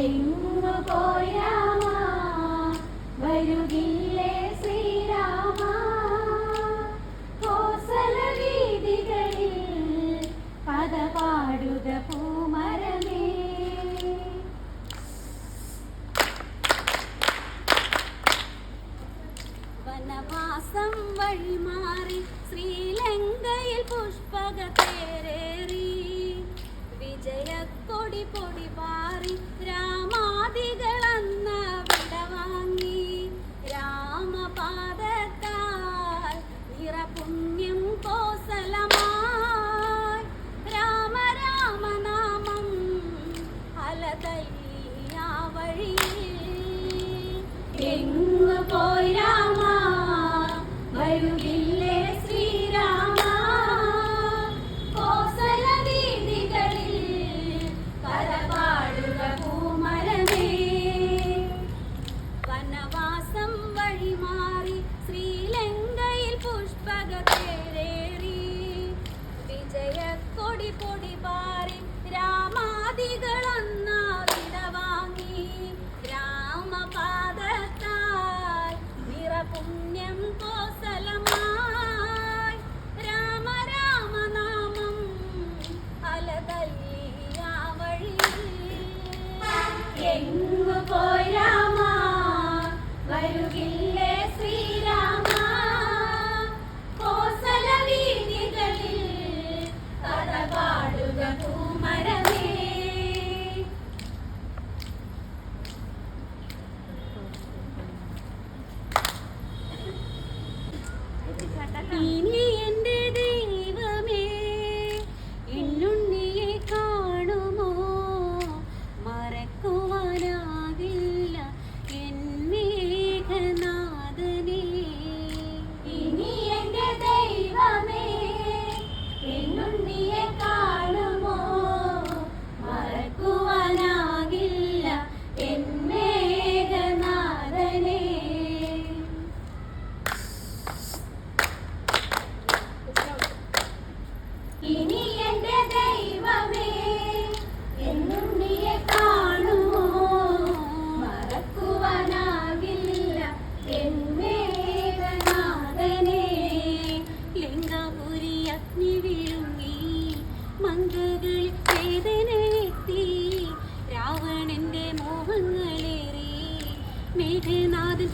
എങ്ങു പോയാമ വരുകില്ലേ ശ്രീരാമ. കോസല വീതികളിൽ പദ പാടുക പൂമരമേ. വനവാസം വഴിമാറി ശ്രീലങ്കയിൽ പുഷ്പക പേരേറി എങ്ങു പോരാമ വരുകി three. വേദനയെത്തി രാവണന്റെ മോഹങ്ങളേറി മേഘനാഥൻ